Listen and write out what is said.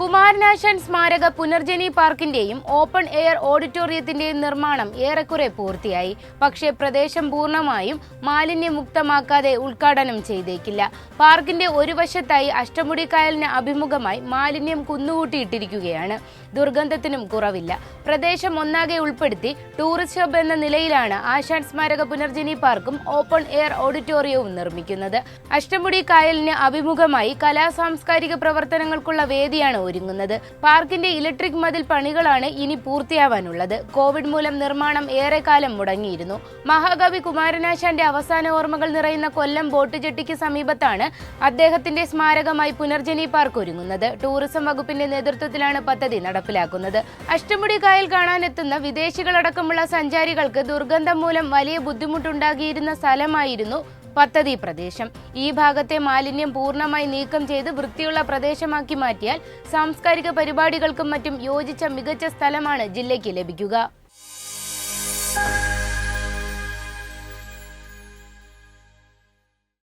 കുമാരനാശാൻ സ്മാരക പുനർജനി പാർക്കിന്റെയും open air ഓഡിറ്റോറിയത്തിന്റെയും നിർമ്മാണം ഏറെക്കുറെ പൂർത്തിയായി. പക്ഷേ പ്രദേശം പൂർണമായും മാലിന്യമുക്തമാക്കാതെ ഉദ്ഘാടനം ചെയ്തേക്കില്ല. പാർക്കിന്റെ ഒരു വശത്തായി അഷ്ടമുടിക്കായലിന് അഭിമുഖമായി മാലിന്യം കുന്നുകൂട്ടിയിട്ടിരിക്കുകയാണ്. ദുർഗന്ധത്തിനും കുറവില്ല. പ്രദേശം ഒന്നാകെ ഉൾപ്പെടുത്തി ടൂറിസ്റ്റ് ഹബ് എന്ന നിലയിലാണ് ആശാൻ സ്മാരക പുനർജനി പാർക്കും ഓപ്പൺ എയർ ഓഡിറ്റോറിയവും നിർമ്മിക്കുന്നത്. അഷ്ടമുടി കായലിന് അഭിമുഖമായി കലാ സാംസ്കാരിക പ്രവർത്തനങ്ങൾക്കുള്ള വേദിയാണ് ഒരുങ്ങുന്നത്. പാർക്കിന്റെ ഇലക്ട്രിക് മതിൽ പണികളാണ് ഇനി പൂർത്തിയാവാനുള്ളത്. കോവിഡ് മൂലം നിർമ്മാണം ഏറെക്കാലം മുടങ്ങിയിരുന്നു. മഹാകവി കുമാരനാശാന്റെ അവസാന ഓർമ്മകൾ നിറയുന്ന കൊല്ലം ബോട്ട് ജെട്ടിക്ക് സമീപത്താണ് അദ്ദേഹത്തിന്റെ സ്മാരകമായി പുനർജനി പാർക്ക് ഒരുങ്ങുന്നത്. ടൂറിസം വകുപ്പിന്റെ നേതൃത്വത്തിലാണ് പദ്ധതി നടപ്പിലാക്കുന്നത്. അഷ്ടമുടി കായൽ കാണാനെത്തുന്ന വിദേശികളടക്കമുള്ള സഞ്ചാരികൾക്ക് ദുർഗന്ധം മൂലം വലിയ ബുദ്ധിമുട്ടുണ്ടാകിയിരുന്ന സ്ഥലമായിരുന്നു പദ്ധതി പ്രദേശം. ഈ ഭാഗത്തെ മാലിന്യം പൂർണമായി നീക്കം ചെയ്ത് വൃത്തിയുള്ള പ്രദേശമാക്കി മാറ്റിയാൽ സാംസ്കാരിക പരിപാടികൾക്കും മറ്റും യോജിച്ച മികച്ച സ്ഥലമാണ് ജില്ലയ്ക്ക് ലഭിക്കുക.